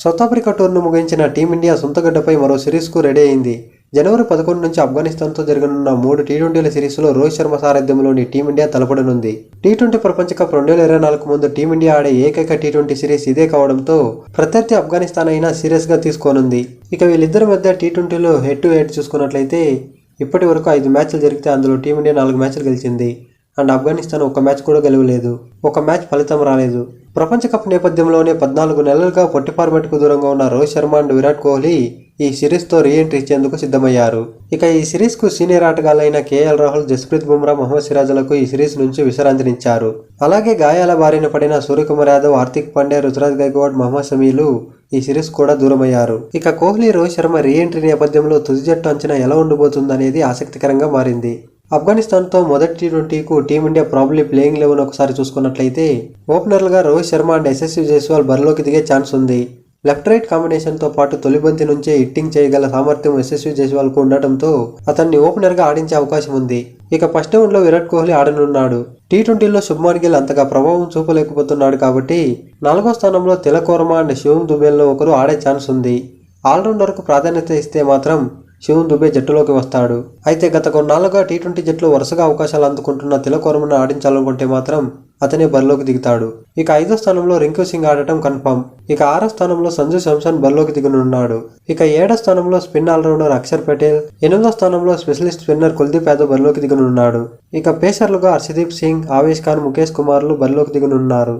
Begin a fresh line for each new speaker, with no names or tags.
South Africa టూర్ను ముగించిన team India సొంతగడ్డపై మరో సిరీస్కు ready అయింది. జనవరి పదకొండు నుంచి ఆఫ్ఘనిస్తాన్తో జరగనున్న మూడు టీ ట్వంటీల సిరీస్లో రోహిత్ శర్మ సారథ్యంలోని టీమిండియా తలపడనుంది. టీ ట్వంటీ ప్రపంచ కప్ రెండు వేల ఇరవై నాలుగు ముందు టీమిండియా ఆడే ఏకైక టీ ట్వంటీ సిరీస్ ఇదే కావడంతో ప్రత్యర్థి ఆఫ్ఘనిస్తాన్ అయినా సీరియస్గా తీసుకోనుంది. ఇక వీళ్ళిద్దరి మధ్య టీ ట్వంటీలో హెడ్ టు హెడ్ చూసుకున్నట్లయితే ఇప్పటి వరకు ఐదు మ్యాచ్లు జరిగితే అందులో టీమిండియా నాలుగు మ్యాచ్లు గెలిచింది. అండ్ ఆఫ్ఘనిస్తాన్ ఒక మ్యాచ్ కూడా గెలవలేదు. ఒక మ్యాచ్ ఫలితం రాలేదు. ప్రపంచ కప్ నేపథ్యంలోనే పద్నాలుగు నెలలుగా పొట్టి ఫార్మాట్కు దూరంగా ఉన్న రోహిత్ శర్మ అండ్ విరాట్ కోహ్లీ ఈ సిరీస్తో రీఎంట్రీ ఇచ్చేందుకు సిద్ధమయ్యారు. ఇక ఈ సిరీస్కు సీనియర్ ఆటగాళ్ళైన కేఎల్ రాహుల్ జస్ప్రీత్ బుమ్రా మొహమ్మద్ సిరాజ్లకు ఈ సిరీస్ నుంచి విశ్రాంతినిచ్చారు. అలాగే గాయాల బారిన పడిన సూర్యకుమార్ యాదవ్ హార్దిక్ పాండే రుతురాజ్ గైక్వాడ్ మొహమ్మద్ సమీలు ఈ సిరీస్ కూడా దూరమయ్యారు. ఇక కోహ్లీ రోహిత్ శర్మ రీఎంట్రీ నేపథ్యంలో తుది జట్టు అంచనా ఎలా ఉండబోతుందనేది ఆసక్తికరంగా మారింది. ఆఫ్ఘనిస్తాన్తో మొదటి T ట్వంటీకు team India probably playing eleven ఒకసారి చూసుకున్నట్లయితే ఓపెనర్లుగా రోహిత్ శర్మ అండ్ యశస్వి జైస్వాల్ బరిలోకి దిగే ఛాన్స్ ఉంది. లెఫ్ట్ రైట్ కాంబినేషన్తో పాటు తొలి బంతి నుంచే హిట్టింగ్ చేయగల సామర్థ్యం యశస్వి జైస్వాల్కు ఉండటంతో అతన్ని ఓపెనర్గా ఆడించే అవకాశం ఉంది. ఇక ఫస్ట్ రౌండ్లో విరాట్ కోహ్లీ ఆడనున్నాడు. టీ ట్వంటీలో శుభ్మాన్ గిల్ అంతగా ప్రభావం చూపలేకపోతున్నాడు కాబట్టి నాలుగో స్థానంలో తిలకోరమ అండ్ శివం దుబేల్లో ఒకరు ఆడే ఛాన్స్ ఉంది. ఆల్రౌండర్కు ప్రాధాన్యత ఇస్తే మాత్రం శివన్ దుబే జట్టులోకి వస్తాడు. అయితే గత కొన్నాళ్ళుగా టీ ట్వంటీ జట్లు వరుసగా అవకాశాలు అందుకుంటున్న తిలక్ వర్మను ఆడించాలనుకుంటే మాత్రం అతనే బరిలోకి దిగుతాడు. ఇక ఐదో స్థానంలో రింకు సింగ్ ఆడటం కన్ఫర్మ్ ఇక ఆరో స్థానంలో సంజు శాంసన్ బరిలోకి దిగనున్నాడు. ఇక ఏడో స్థానంలో స్పిన్ ఆల్రౌండర్ అక్షర్ పటేల్ ఎనిమిదో స్థానంలో స్పెషలిస్ట్ స్పిన్నర్ కుల్దీప్ యాదవ్ బరిలోకి దిగనున్నాడు. ఇక పేసర్లుగా హర్షదీప్ సింగ్ ఆవేష్ ఖాన్ ముఖేష్ కుమార్లు బరిలోకి దిగనున్నారు.